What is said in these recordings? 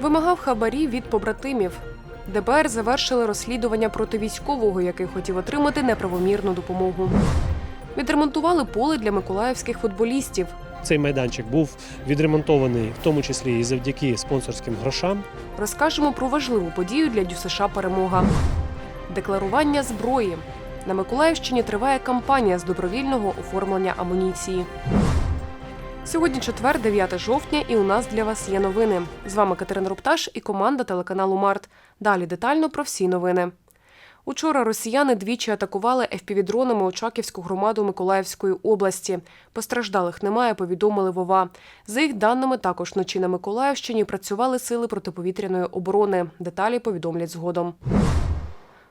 Вимагав хабарі від побратимів. ДБР завершили розслідування проти військового, який хотів отримати неправомірну допомогу. Відремонтували поле для миколаївських футболістів. Цей майданчик був відремонтований, в тому числі і завдяки спонсорським грошам. Розкажемо про важливу подію для ДЮСШ Перемога. Декларування зброї. На Миколаївщині триває кампанія з добровільного оформлення амуніції. Сьогодні четвер, 9 жовтня, і у нас для вас є новини. З вами Катерина Рупташ і команда телеканалу Март. Далі детально про всі новини. Учора росіяни двічі атакували ФПВ-дронами Очаківську громаду Миколаївської області. Постраждалих немає, повідомили Вова. За їх даними, також вночі на Миколаївщині працювали сили протиповітряної оборони. Деталі повідомлять згодом.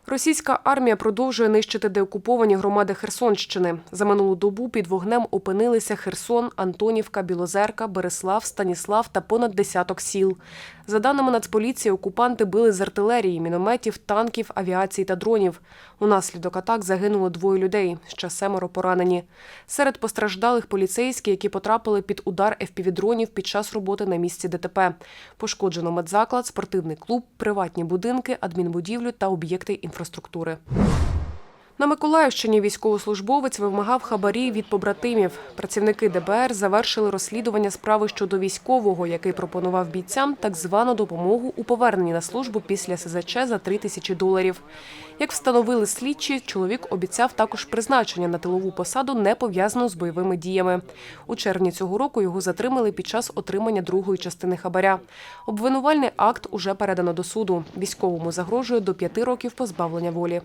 Російська армія продовжує нищити деокуповані громади Херсонщини. За минулу добу під вогнем опинилися Херсон, Антонівка, Білозерка, Береслав, Станіслав та понад десяток сіл. За даними Нацполіції, окупанти били з артилерії, мінометів, танків, авіації та дронів. Унаслідок атак загинуло двоє людей, ще семеро поранені. Серед постраждалих поліцейські, які потрапили під удар ФПВ-дронів під час роботи на місці ДТП. Пошкоджено медзаклад, спортивний клуб, приватні будинки, адмінбудівлю та об'єкти інфраструктури. На Миколаївщині військовослужбовець вимагав хабарі від побратимів. Працівники ДБР завершили розслідування справи щодо військового, який пропонував бійцям так звану допомогу у поверненні на службу після СЗЧ за 3 тисячі доларів. Як встановили слідчі, чоловік обіцяв також призначення на тилову посаду, не пов'язану з бойовими діями. У червні цього року його затримали під час отримання другої частини хабаря. Обвинувальний акт уже передано до суду. Військовому загрожує до п'яти років позбавлення волі.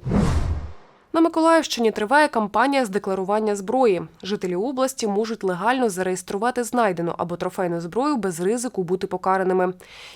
На Миколаївщині триває кампанія з декларування зброї. Жителі області можуть легально зареєструвати знайдену або трофейну зброю без ризику бути покараними.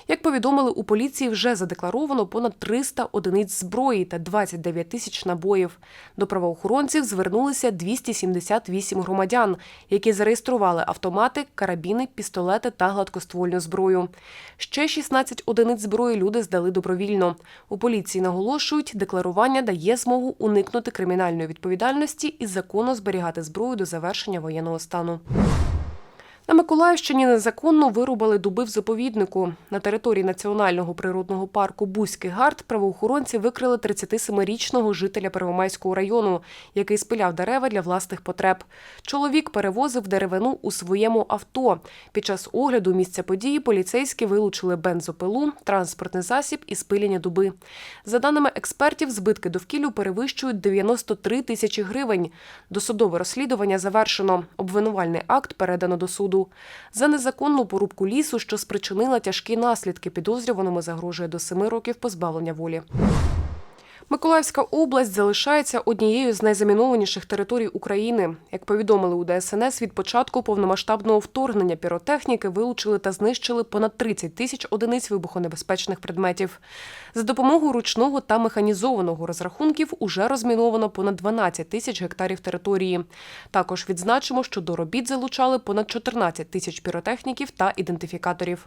Як повідомили у поліції, вже задекларовано понад 300 одиниць зброї та 29 тисяч набоїв. До правоохоронців звернулися 278 громадян, які зареєстрували автомати, карабіни, пістолети та гладкоствольну зброю. Ще 16 одиниць зброї люди здали добровільно. У поліції наголошують, декларування дає змогу уникнути кримінальної відповідальності і законно зберігати зброю до завершення воєнного стану. На Миколаївщині незаконно вирубали дуби в заповіднику. На території національного природного парку Бузький гард правоохоронці викрили 37-річного жителя Первомайського району, який спиляв дерева для власних потреб. Чоловік перевозив деревину у своєму авто. Під час огляду місця події поліцейські вилучили бензопилу, транспортний засіб і спилені дуби. За даними експертів, збитки довкіллю перевищують 93 тисячі гривень. Досудове розслідування завершено. Обвинувальний акт передано до суду. За незаконну порубку лісу, що спричинила тяжкі наслідки, підозрюваному загрожує до семи років позбавлення волі. Миколаївська область залишається однією з найзамінованіших територій України. Як повідомили у ДСНС, від початку повномасштабного вторгнення піротехніки вилучили та знищили понад 30 тисяч одиниць вибухонебезпечних предметів. За допомогою ручного та механізованого розрахунків уже розміновано понад 12 тисяч гектарів території. Також відзначимо, що до робіт залучали понад 14 тисяч піротехніків та ідентифікаторів.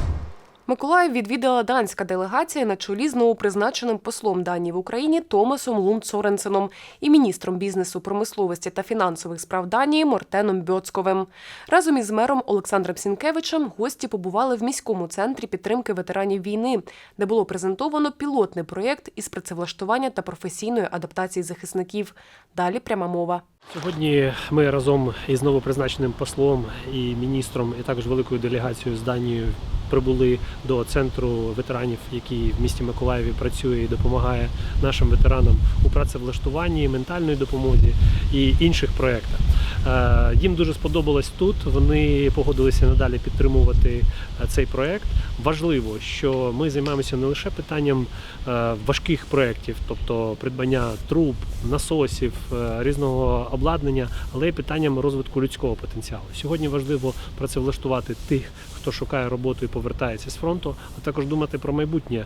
Миколаїв відвідала данська делегація на чолі з новопризначеним послом Данії в Україні Томасом Лунд Соренсеном і міністром бізнесу, промисловості та фінансових справ Данії Мортеном Бьоцковим. Разом із мером Олександром Сінкевичем гості побували в міському центрі підтримки ветеранів війни, де було презентовано пілотний проєкт із працевлаштування та професійної адаптації захисників. Далі пряма мова. Сьогодні ми разом із новопризначеним послом і міністром, і також великою делегацією з Данією прибули до центру ветеранів, який в місті Миколаєві працює і допомагає нашим ветеранам у працевлаштуванні, ментальної допомозі і інших проєктах. Е, Їм дуже сподобалось тут. Вони погодилися надалі підтримувати е, цей проєкт. Важливо, що ми займаємося не лише питанням е, важких проєктів, тобто придбання труб, насосів, різного обладнання, але й питанням розвитку людського потенціалу. Сьогодні важливо працевлаштувати тих, хто шукає роботу і повертається з фронту, а також думати про майбутнє,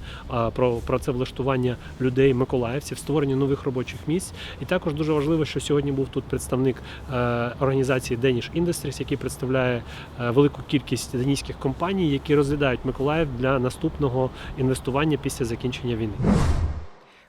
про працевлаштування людей, миколаївців, створення нових робочих місць. І також дуже важливо, що сьогодні був тут представник е, організації Danish Industries, який представляє е, велику кількість данійських компаній, які розглядають Миколаїв для наступного інвестування після закінчення війни.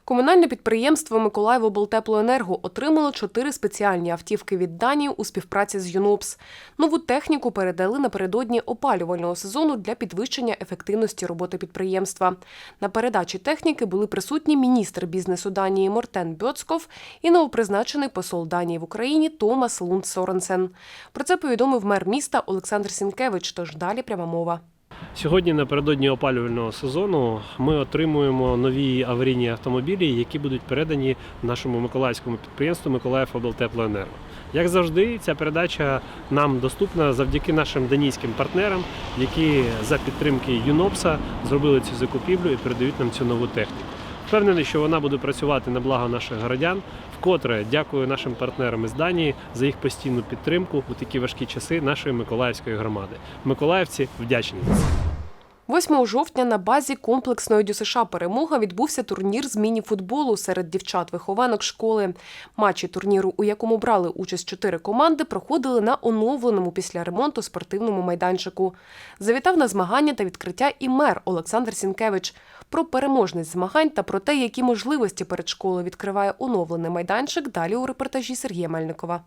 Комунальне підприємство Миколаївоблтеплоенерго отримало чотири спеціальні автівки від Данії у співпраці з ЮНОПС. Нову техніку передали напередодні опалювального сезону для підвищення ефективності роботи підприємства. На передачі техніки були присутні міністр бізнесу Данії Мортен Бьоцков і новопризначений посол Данії в Україні Томас Лунд Соренсен. Про це повідомив мер міста Олександр Сінкевич. Тож далі пряма мова. Сьогодні напередодні опалювального сезону ми отримуємо нові аварійні автомобілі, які будуть передані нашому миколаївському підприємству Миколаїв облтеплоенерго. Як завжди, ця передача нам доступна завдяки нашим данійським партнерам, які за підтримки ЮНОПСа зробили цю закупівлю і передають нам цю нову техніку. Впевнений, що вона буде працювати на благо наших городян. Вкотре дякую нашим партнерам із Данії за їх постійну підтримку у такі важкі часи нашої миколаївської громади. Миколаївці вдячні. За це. 8 жовтня на базі комплексної ДЮСШ перемога відбувся турнір з міні-футболу серед дівчат-вихованок школи. Матчі турніру, у якому брали участь чотири команди, проходили на оновленому після ремонту спортивному майданчику. Завітав на змагання та відкриття і мер Олександр Сінкевич. Про переможність змагань та про те, які можливості перед школою відкриває оновлений майданчик. Далі у репортажі Сергія Мельникова.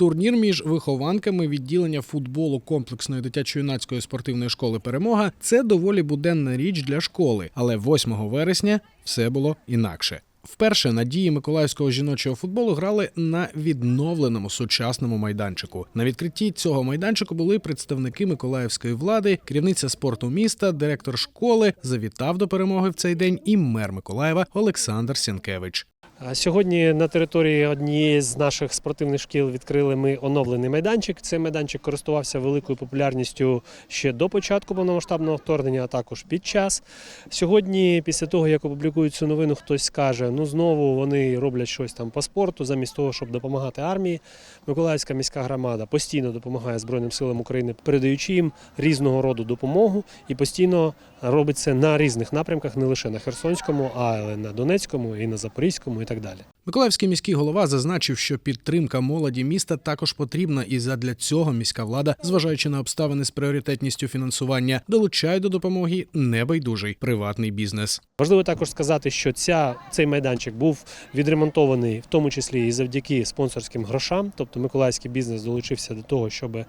Турнір між вихованками відділення футболу комплексної дитячо-юнацької спортивної школи Перемога це доволі буденна річ для школи, але 8 вересня все було інакше. Вперше надії миколаївського жіночого футболу грали на відновленому сучасному майданчику. На відкритті цього майданчику були представники миколаївської влади, керівниця спорту міста, директор школи. Завітав до перемоги в цей день і мер Миколаєва Олександр Сінкевич. Сьогодні на території однієї з наших спортивних шкіл відкрили ми оновлений майданчик. Цей майданчик користувався великою популярністю ще до початку повномасштабного вторгнення, а також під час. Сьогодні, після того, як опублікують цю новину, хтось скаже, ну знову вони роблять щось там по спорту, замість того, щоб допомагати армії. Миколаївська міська громада постійно допомагає Збройним силам України, передаючи їм різного роду допомогу і постійно робить це на різних напрямках, не лише на Херсонському, а й на Донецькому і на Запорізькому так далі. Миколаївський міський голова зазначив, що підтримка молоді міста також потрібна, і задля цього міська влада, зважаючи на обставини з пріоритетністю фінансування, долучає до допомоги небайдужий приватний бізнес. Важливо також сказати, що ця, цей майданчик був відремонтований в тому числі і завдяки спонсорським грошам. Тобто миколаївський бізнес долучився до того, щоб е,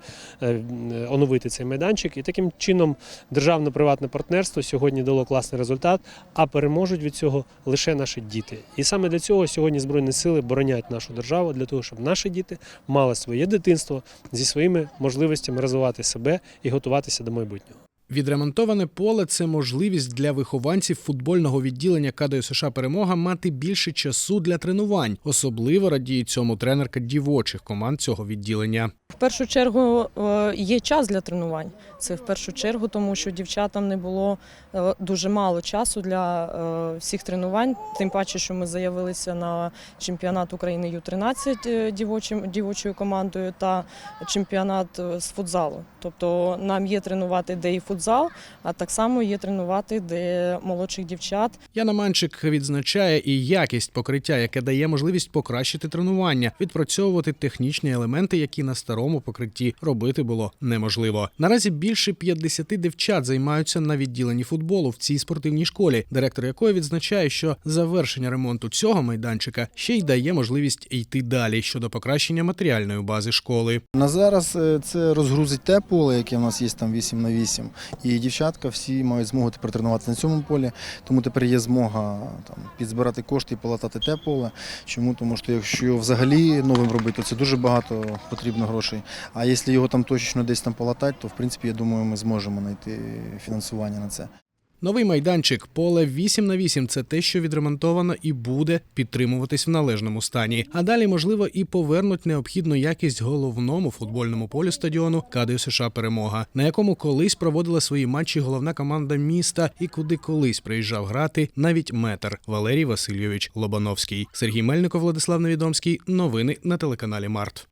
оновити цей майданчик. І таким чином державно-приватне партнерство сьогодні дало класний результат, а переможуть від цього лише наші діти. І саме для цього сьогодні Збройні сили боронять нашу державу для того, щоб наші діти мали своє дитинство зі своїми можливостями розвивати себе і готуватися до майбутнього. Відремонтоване поле це можливість для вихованців футбольного відділення Кадою США Перемога мати більше часу для тренувань. Особливо радіє цьому тренерка дівочих команд цього відділення. В першу чергу е, є час для тренувань. Це в першу чергу, тому що дівчатам не було е, дуже мало часу для е, всіх тренувань. Тим паче, що ми заявилися на чемпіонат України Ю-13 е, дівочим дівочою командою та чемпіонат з футзалу. Тобто нам є тренувати де і футзал, а так само є тренувати де молодших дівчат. Яна Манчик відзначає і якість покриття, яке дає можливість покращити тренування, відпрацьовувати технічні елементи, які на старому покритті робити було неможливо. Наразі більше 50 дівчат займаються на відділенні футболу в цій спортивній школі, директор якої відзначає, що завершення ремонту цього майданчика ще й дає можливість йти далі щодо покращення матеріальної бази школи. На зараз е, це розгрузить те поле, яке в нас є там 8 на 8. І дівчатка всі мають змогу тепер тренуватися на цьому полі. Тому тепер є змога там підзбирати кошти і полатати те поле. Чому? Тому що якщо взагалі новим робити, то це дуже багато потрібно грошей. А якщо його там точечно десь там полатати, то в принципі я думаю, ми зможемо знайти фінансування на це. Новий майданчик поле 8 на 8 – це те, що відремонтовано і буде підтримуватись в належному стані. А далі, можливо, і повернуть необхідну якість головному футбольному полю стадіону КДЮ США Перемога, на якому колись проводила свої матчі головна команда міста і куди колись приїжджав грати навіть метр Валерій Васильович Лобановський. Сергій Мельников, Владислав Невідомський. Новини на телеканалі Март.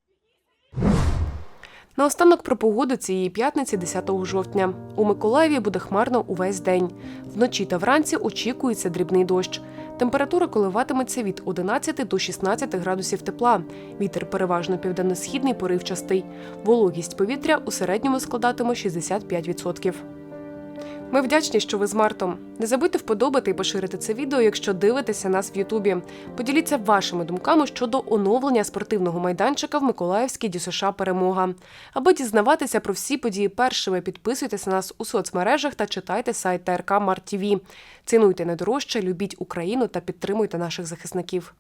Наостанок про погоду цієї п'ятниці 10 жовтня. У Миколаєві буде хмарно увесь день. Вночі та вранці очікується дрібний дощ. Температура коливатиметься від 11 до 16 градусів тепла. Вітер переважно південно-східний поривчастий. Вологість повітря у середньому складатиме 65%. Ми вдячні, що ви з Мартом. Не забудьте вподобати і поширити це відео, якщо дивитеся нас в Ютубі. Поділіться вашими думками щодо оновлення спортивного майданчика в Миколаївській ДЮСШ Перемога. Аби дізнаватися про всі події першими, підписуйтесь на нас у соцмережах та читайте сайт ТРК Март ТВ. Цінуйте найдорожче, любіть Україну та підтримуйте наших захисників.